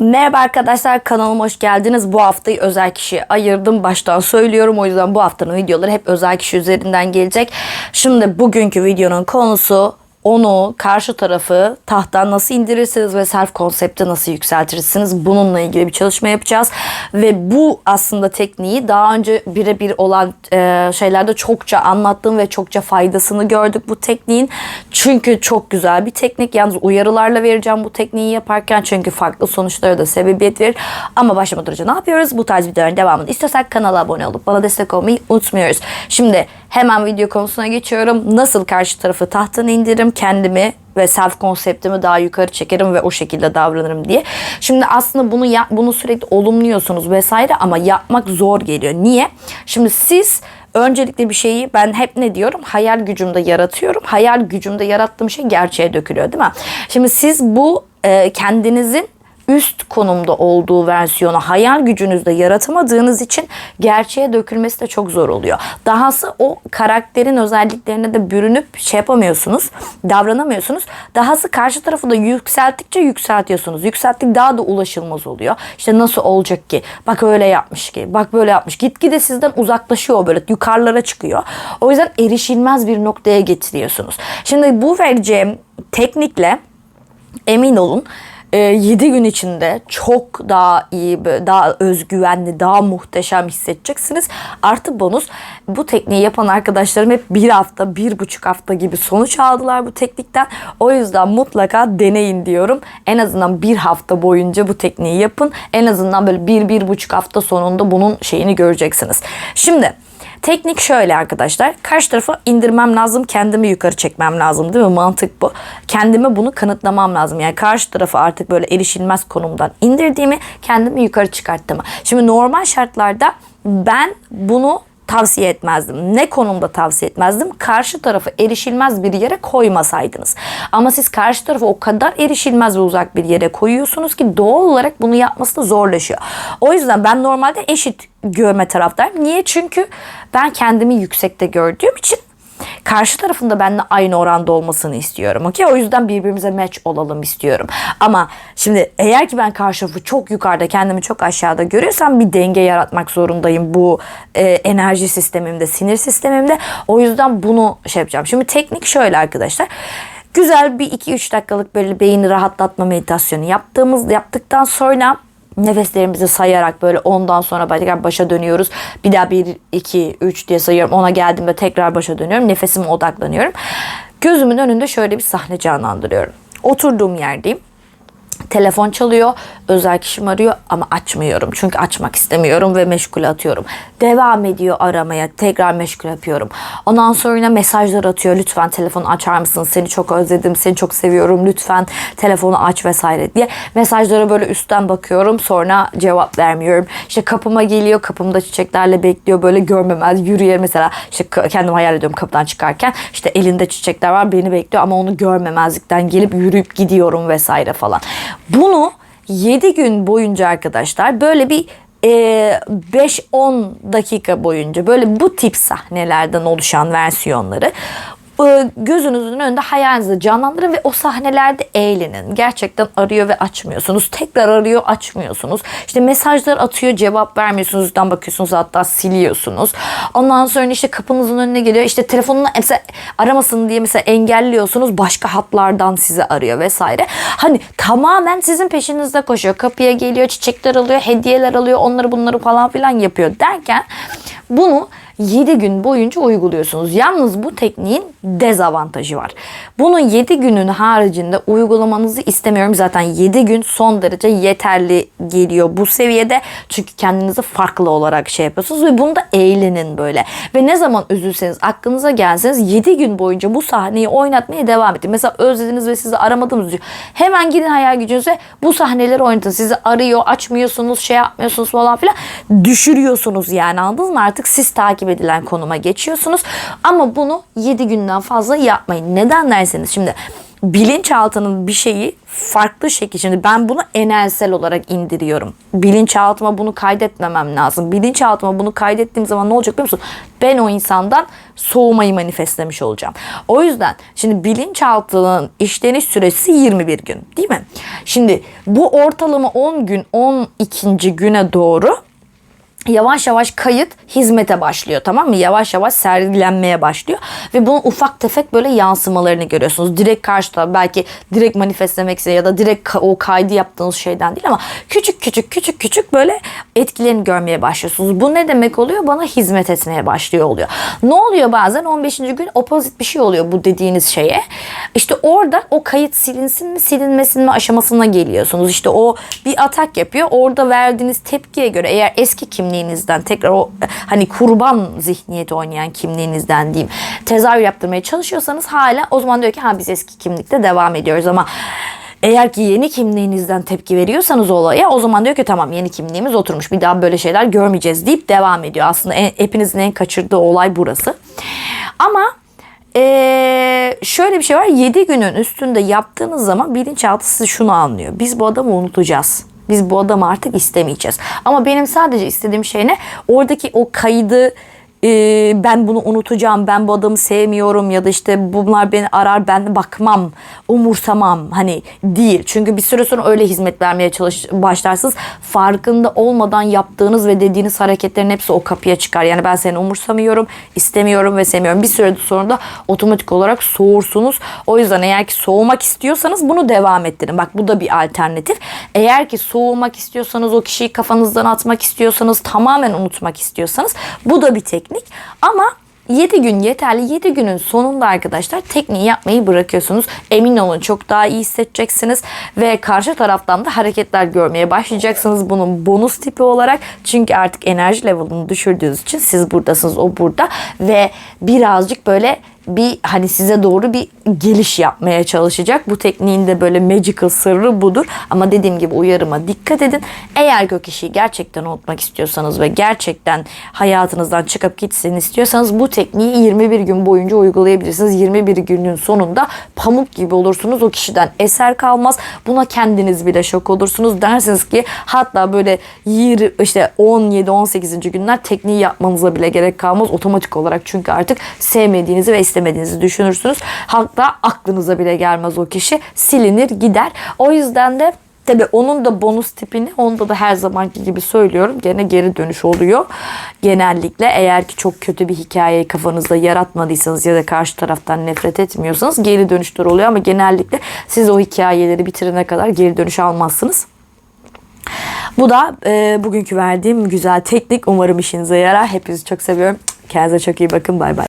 Merhaba arkadaşlar kanalıma hoş geldiniz. Bu haftayı özel kişiye ayırdım. Baştan söylüyorum. O yüzden bu haftanın videoları hep özel kişi üzerinden gelecek. Şimdi bugünkü videonun konusu onu karşı tarafı tahttan nasıl indirirsiniz ve self konsepti nasıl yükseltirsiniz? Bununla ilgili bir çalışma yapacağız. Ve bu aslında tekniği daha önce birebir olan e, şeylerde çokça anlattım ve çokça faydasını gördük bu tekniğin. Çünkü çok güzel bir teknik. Yalnız uyarılarla vereceğim bu tekniği yaparken çünkü farklı sonuçlara da sebebiyet verir. Ama başlamadan önce ne yapıyoruz? Bu tarz videoların devamını istiyorsak kanala abone olup bana destek olmayı unutmuyoruz. Şimdi hemen video konusuna geçiyorum. Nasıl karşı tarafı tahttan indiririm kendimi ve self konseptimi daha yukarı çekerim ve o şekilde davranırım diye. Şimdi aslında bunu ya, bunu sürekli olumluyorsunuz vesaire ama yapmak zor geliyor. Niye? Şimdi siz öncelikle bir şeyi ben hep ne diyorum? Hayal gücümde yaratıyorum. Hayal gücümde yarattığım şey gerçeğe dökülüyor değil mi? Şimdi siz bu e, kendinizin üst konumda olduğu versiyonu hayal gücünüzde yaratamadığınız için gerçeğe dökülmesi de çok zor oluyor. Dahası o karakterin özelliklerine de bürünüp şey yapamıyorsunuz, davranamıyorsunuz. Dahası karşı tarafı da yükselttikçe yükseltiyorsunuz. Yükselttik daha da ulaşılmaz oluyor. İşte nasıl olacak ki? Bak öyle yapmış ki. Bak böyle yapmış. Gitgide sizden uzaklaşıyor böyle yukarılara çıkıyor. O yüzden erişilmez bir noktaya getiriyorsunuz. Şimdi bu vereceğim teknikle emin olun 7 gün içinde çok daha iyi, daha özgüvenli, daha muhteşem hissedeceksiniz. Artı bonus bu tekniği yapan arkadaşlarım hep bir hafta, bir buçuk hafta gibi sonuç aldılar bu teknikten. O yüzden mutlaka deneyin diyorum. En azından bir hafta boyunca bu tekniği yapın. En azından böyle bir, bir buçuk hafta sonunda bunun şeyini göreceksiniz. Şimdi Teknik şöyle arkadaşlar. Karşı tarafı indirmem lazım. Kendimi yukarı çekmem lazım değil mi? Mantık bu. Kendime bunu kanıtlamam lazım. Yani karşı tarafı artık böyle erişilmez konumdan indirdiğimi kendimi yukarı çıkarttığımı. Şimdi normal şartlarda ben bunu tavsiye etmezdim. Ne konumda tavsiye etmezdim? Karşı tarafı erişilmez bir yere koymasaydınız. Ama siz karşı tarafı o kadar erişilmez ve uzak bir yere koyuyorsunuz ki doğal olarak bunu yapması da zorlaşıyor. O yüzden ben normalde eşit görme taraftayım. Niye? Çünkü ben kendimi yüksekte gördüğüm için karşı tarafında benimle aynı oranda olmasını istiyorum. Okey? O yüzden birbirimize match olalım istiyorum. Ama şimdi eğer ki ben karşı tarafı çok yukarıda kendimi çok aşağıda görüyorsam bir denge yaratmak zorundayım bu e, enerji sistemimde, sinir sistemimde. O yüzden bunu şey yapacağım. Şimdi teknik şöyle arkadaşlar. Güzel bir 2-3 dakikalık böyle beyni rahatlatma meditasyonu yaptığımız yaptıktan sonra nefeslerimizi sayarak böyle ondan sonra tekrar başa dönüyoruz. Bir daha 1, 2, 3 diye sayıyorum. Ona geldiğimde tekrar başa dönüyorum. Nefesime odaklanıyorum. Gözümün önünde şöyle bir sahne canlandırıyorum. Oturduğum yerdeyim. Telefon çalıyor, özel kişim arıyor ama açmıyorum. Çünkü açmak istemiyorum ve meşgul atıyorum. Devam ediyor aramaya, tekrar meşgul yapıyorum. Ondan sonra mesajlar atıyor. Lütfen telefonu açar mısın? Seni çok özledim, seni çok seviyorum. Lütfen telefonu aç vesaire diye. Mesajlara böyle üstten bakıyorum. Sonra cevap vermiyorum. İşte kapıma geliyor, kapımda çiçeklerle bekliyor. Böyle görmemez, yürüyer mesela. İşte kendim hayal ediyorum kapıdan çıkarken. İşte elinde çiçekler var, beni bekliyor ama onu görmemezlikten gelip yürüyüp gidiyorum vesaire falan. Bunu 7 gün boyunca arkadaşlar böyle bir e, 5-10 dakika boyunca böyle bu tip sahnelerden oluşan versiyonları gözünüzün önünde hayalinizde canlandırın ve o sahnelerde eğlenin. Gerçekten arıyor ve açmıyorsunuz. Tekrar arıyor açmıyorsunuz. İşte mesajlar atıyor cevap vermiyorsunuz. Üstten bakıyorsunuz hatta siliyorsunuz. Ondan sonra işte kapınızın önüne geliyor. İşte telefonunu mesela aramasın diye mesela engelliyorsunuz. Başka hatlardan size arıyor vesaire. Hani tamamen sizin peşinizde koşuyor. Kapıya geliyor çiçekler alıyor hediyeler alıyor onları bunları falan filan yapıyor derken bunu 7 gün boyunca uyguluyorsunuz. Yalnız bu tekniğin dezavantajı var. Bunun 7 günün haricinde uygulamanızı istemiyorum. Zaten 7 gün son derece yeterli geliyor bu seviyede. Çünkü kendinizi farklı olarak şey yapıyorsunuz ve bunda eğlenin böyle. Ve ne zaman üzülseniz aklınıza gelseniz 7 gün boyunca bu sahneyi oynatmaya devam edin. Mesela özlediniz ve sizi aramadınız diyor. Hemen gidin hayal gücünüze bu sahneleri oynatın. Sizi arıyor, açmıyorsunuz, şey yapmıyorsunuz falan filan. Düşürüyorsunuz yani anladınız mı? Artık siz takip takip edilen konuma geçiyorsunuz. Ama bunu 7 günden fazla yapmayın. Neden derseniz şimdi bilinçaltının bir şeyi farklı şekilde şimdi ben bunu enelsel olarak indiriyorum. Bilinçaltıma bunu kaydetmemem lazım. Bilinçaltıma bunu kaydettiğim zaman ne olacak biliyor musun? Ben o insandan soğumayı manifestlemiş olacağım. O yüzden şimdi bilinçaltının işleniş süresi 21 gün değil mi? Şimdi bu ortalama 10 gün 12. güne doğru yavaş yavaş kayıt hizmete başlıyor tamam mı? Yavaş yavaş sergilenmeye başlıyor ve bunun ufak tefek böyle yansımalarını görüyorsunuz. Direkt karşıda belki direkt manifestlemek ya da direkt o kaydı yaptığınız şeyden değil ama küçük küçük küçük küçük böyle etkilerini görmeye başlıyorsunuz. Bu ne demek oluyor? Bana hizmet etmeye başlıyor oluyor. Ne oluyor bazen 15. gün opozit bir şey oluyor bu dediğiniz şeye. İşte orada o kayıt silinsin mi silinmesin mi aşamasına geliyorsunuz. İşte o bir atak yapıyor. Orada verdiğiniz tepkiye göre eğer eski kimliğinizden tekrar o hani kurban zihniyeti oynayan kimliğinizden diyeyim tezahür yaptırmaya çalışıyorsanız hala o zaman diyor ki ha biz eski kimlikte devam ediyoruz ama eğer ki yeni kimliğinizden tepki veriyorsanız olaya o zaman diyor ki tamam yeni kimliğimiz oturmuş bir daha böyle şeyler görmeyeceğiz deyip devam ediyor. Aslında en, hepinizin en kaçırdığı olay burası. Ama ee, şöyle bir şey var 7 günün üstünde yaptığınız zaman bilinçaltı size şunu anlıyor. Biz bu adamı unutacağız. Biz bu adamı artık istemeyeceğiz. Ama benim sadece istediğim şey ne? Oradaki o kaydı e, ben bunu unutacağım, ben bu adamı sevmiyorum ya da işte bunlar beni arar ben bakmam, umursamam hani değil. Çünkü bir süre sonra öyle hizmet vermeye çalış başlarsınız. Farkında olmadan yaptığınız ve dediğiniz hareketlerin hepsi o kapıya çıkar. Yani ben seni umursamıyorum, istemiyorum ve sevmiyorum. Bir süre sonra da otomatik olarak soğursunuz. O yüzden eğer ki soğumak istiyorsanız bunu devam ettirin. Bak bu da bir alternatif. Eğer ki soğumak istiyorsanız, o kişiyi kafanızdan atmak istiyorsanız, tamamen unutmak istiyorsanız bu da bir teknik. Ama 7 gün yeterli. 7 günün sonunda arkadaşlar tekniği yapmayı bırakıyorsunuz. Emin olun çok daha iyi hissedeceksiniz ve karşı taraftan da hareketler görmeye başlayacaksınız bunun bonus tipi olarak. Çünkü artık enerji level'ını düşürdüğünüz için siz buradasınız o burada ve birazcık böyle bir hani size doğru bir geliş yapmaya çalışacak. Bu tekniğin de böyle magical sırrı budur. Ama dediğim gibi uyarıma dikkat edin. Eğer o kişiyi gerçekten unutmak istiyorsanız ve gerçekten hayatınızdan çıkıp gitsin istiyorsanız bu tekniği 21 gün boyunca uygulayabilirsiniz. 21 günün sonunda pamuk gibi olursunuz. O kişiden eser kalmaz. Buna kendiniz bile şok olursunuz. Dersiniz ki hatta böyle 20, işte 17-18. günler tekniği yapmanıza bile gerek kalmaz. Otomatik olarak çünkü artık sevmediğinizi ve istemediğinizi düşünürsünüz. Hatta aklınıza bile gelmez o kişi. Silinir gider. O yüzden de Tabi onun da bonus tipini onda da her zamanki gibi söylüyorum. Gene geri dönüş oluyor. Genellikle eğer ki çok kötü bir hikayeyi kafanızda yaratmadıysanız ya da karşı taraftan nefret etmiyorsanız geri dönüşler oluyor. Ama genellikle siz o hikayeleri bitirene kadar geri dönüş almazsınız. Bu da e, bugünkü verdiğim güzel teknik. Umarım işinize yarar. Hepinizi çok seviyorum. Kendinize çok iyi bakın. Bay bay.